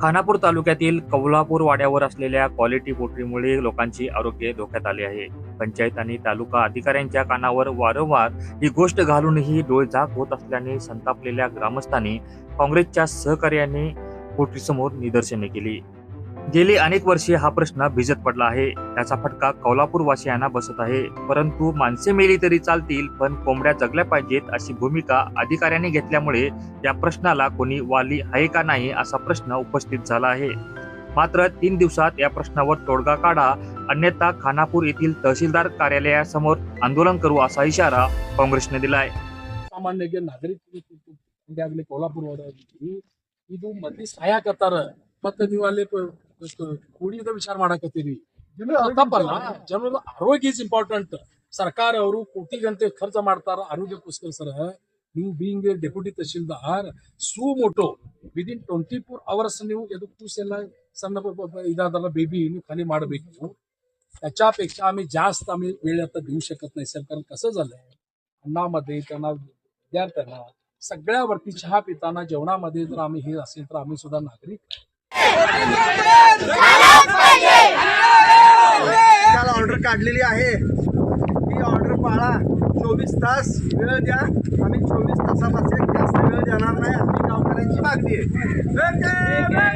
खानापूर तालुक्यातील कौलापूर वाड्यावर असलेल्या क्वालिटी पोटरीमुळे लोकांची आरोग्य धोक्यात आले आहे. पंचायत आणि तालुका अधिकाऱ्यांच्या कानावर वारंवार ही गोष्ट घालूनही डोळझाक होत असल्याने संतापलेल्या ग्रामस्थांनी काँग्रेसच्या सहकार्याने पोटरीसमोर निदर्शने केली. गेली अनेक वर्षे हा प्रश्न भिजत पडला आहे त्याचा फटका कौलापूर वासियांना बसत आहे परंतु माणसे मेली तरी चालतील पण कोंबड्या जगल्या पाहिजेत अशी भूमिका अधिकाऱ्यांनी घेतल्यामुळे या प्रश्नाला कोणी वाली आहे का नाही असा प्रश्न उपस्थित झाला आहे मात्र तीन दिवसात या प्रश्नावर तोडगा काढा अन्यथा खानापूर येथील तहसीलदार कार्यालयासमोर आंदोलन करू असा इशारा ಕಾಂಗ್ರೆಸ್ನೆ ದಿಲಾಯ್ ಸಾಮಾನ್ಯಗೆ ನಾಗರಿಕ ಈಗಾಗಲೇ ಕೋಲ್ಹಾಪುರ ಒಳಗೆ ಇದು ಮಂದಿ ಸಾಯಾಕತ್ತಾರ ಮತ್ತೆ ನೀವು ಅಲ್ಲಿ ಪ- ಕ- ಕೂಡಿದ ವಿಚಾರ ಮಾಡಾಕತ್ತೀರಿ ಇದು ತಪ್ಪಲ್ಲ ಜನರ ಆರೋಗ್ಯ ಇಸ್ ಇಂಪಾರ್ಟೆಂಟ್ ಸರ್ಕಾರ ಅವರು ಕೋಟಿಗಂತೆ ಖರ್ಚ ಮಾಡ್ತಾರ ಆರೋಗ್ಯಕ್ಕೋಸ್ಕರ ಸರ್ ನೀವು ಬೀಯಿಂಗ್ ಡೆಪ್ಯೂಟಿ ತಹಶೀಲ್ದಾರ್ ಸೂ मोठो ವಿದಿನ್ ಟ್ವೆಂಟಿ ಫೋರ್ ಅವರ್ಸ್ ನೀವು ಎದು ಕೂಸೆಲ್ಲ ಸಣ್ಣ ब- ब- ब- ಇದಾದಲ್ಲ ಬೇಬी ನೀವು खाली ಮಾಡಬೇಕು त्याच्यापेक्षा आम्ही जास्त आम्ही वेळ आता देऊ शकत नाही सर कारण कसं झालंय अन्नामध्ये त्यांना विद्यार्थ्यांना सगळ्यावरती चहा पिताना जेवणामध्ये जर आम्ही हे असेल तर आम्ही सुद्धा नागरिक काल ऑर्डर काढलेली आहे. ही ऑर्डर पाळा. चोवीस तास वेळ द्या. आम्ही चोवीस तासापासून जास्त वेळ देणार नाही. आम्ही गावकऱ्यांची मागणी आहे.